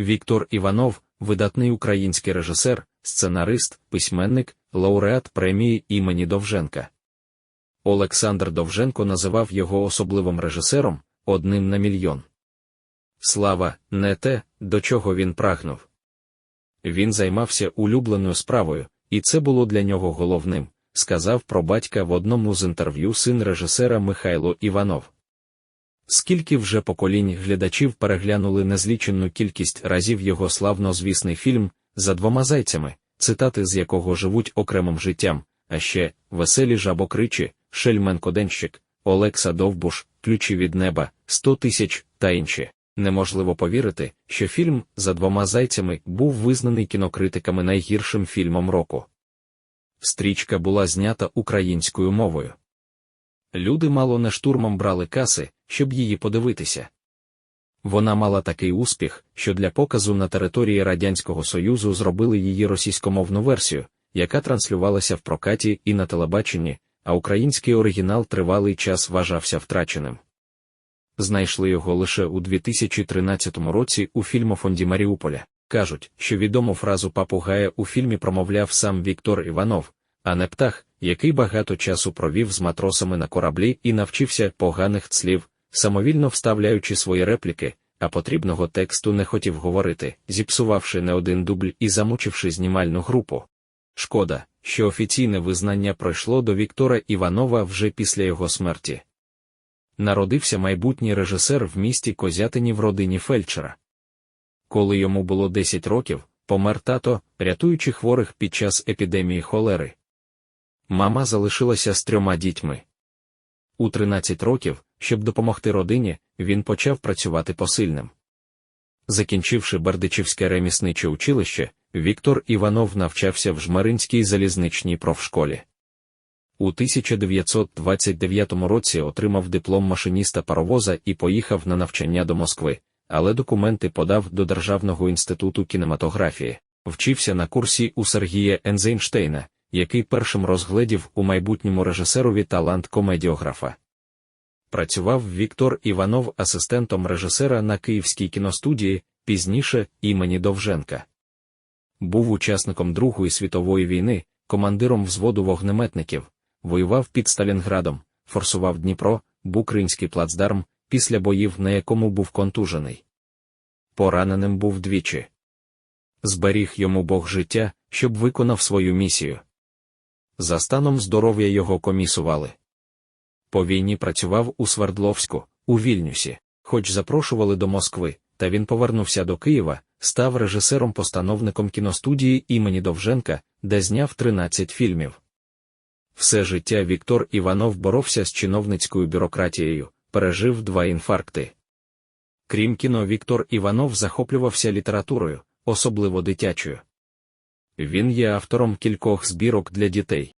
Віктор Іванов, видатний український режисер, сценарист, письменник, лауреат премії імені Довженка. Олександр Довженко називав його особливим режисером, одним на мільйон. Слава не те, до чого він прагнув. Він займався улюбленою справою, і це було для нього головним, сказав про батька в одному з інтерв'ю син режисера Михайло Іванов. Скільки вже поколінь глядачів переглянули незліченну кількість разів його славнозвісний фільм за двома зайцями, цитати з якого живуть окремим життям, а ще веселі жабокричі, Шельменко-денщик, Олекса Довбуш, Ключі від неба, сто тисяч та інші. Неможливо повірити, що фільм за двома зайцями був визнаний кінокритиками найгіршим фільмом року. Стрічка була знята українською мовою. Люди мало не штурмом брали каси, щоб її подивитися. Вона мала такий успіх, що для показу на території Радянського Союзу зробили її російськомовну версію, яка транслювалася в прокаті і на телебаченні, а український оригінал тривалий час вважався втраченим. Знайшли його лише у 2013 році у фільмофонді Маріуполя. Кажуть, що відому фразу папугая у фільмі промовляв сам Віктор Іванов, а не птах, який багато часу провів з матросами на кораблі і навчився поганих слів, самовільно вставляючи свої репліки, а потрібного тексту не хотів говорити, зіпсувавши не один дубль і замучивши знімальну групу. Шкода, що офіційне визнання пройшло до Віктора Іванова вже після його смерті. Народився майбутній режисер в місті Козятині в родині фельдшера. Коли йому було 10 років, помер тато, рятуючи хворих під час епідемії холери. Мама залишилася з трьома дітьми. У 13 років, щоб допомогти родині, він почав працювати посильним. Закінчивши Бердичівське ремісниче училище, Віктор Іванов навчався в Жмеринській залізничній профшколі. У 1929 році отримав диплом машиніста паровоза і поїхав на навчання до Москви, але документи подав до Державного інституту кінематографії, вчився на курсі у Сергія Ензейнштейна, який першим розгледів у майбутньому режисерові талант комедіографа. Працював Віктор Іванов асистентом режисера на Київській кіностудії, пізніше імені Довженка. Був учасником Другої світової війни, командиром взводу вогнеметників, воював під Сталінградом, форсував Дніпро, Букринський плацдарм, після боїв, на якому був контужений. Пораненим був двічі. Зберіг йому Бог життя, щоб виконав свою місію. За станом здоров'я його комісували. По війні працював у Свердловську, у Вільнюсі, хоч запрошували до Москви, та він повернувся до Києва, став режисером-постановником кіностудії імені Довженка, де зняв 13 фільмів. Все життя Віктор Іванов боровся з чиновницькою бюрократією, пережив два інфаркти. Крім кіно, Віктор Іванов захоплювався літературою, особливо дитячою. Він є автором кількох збірок для дітей.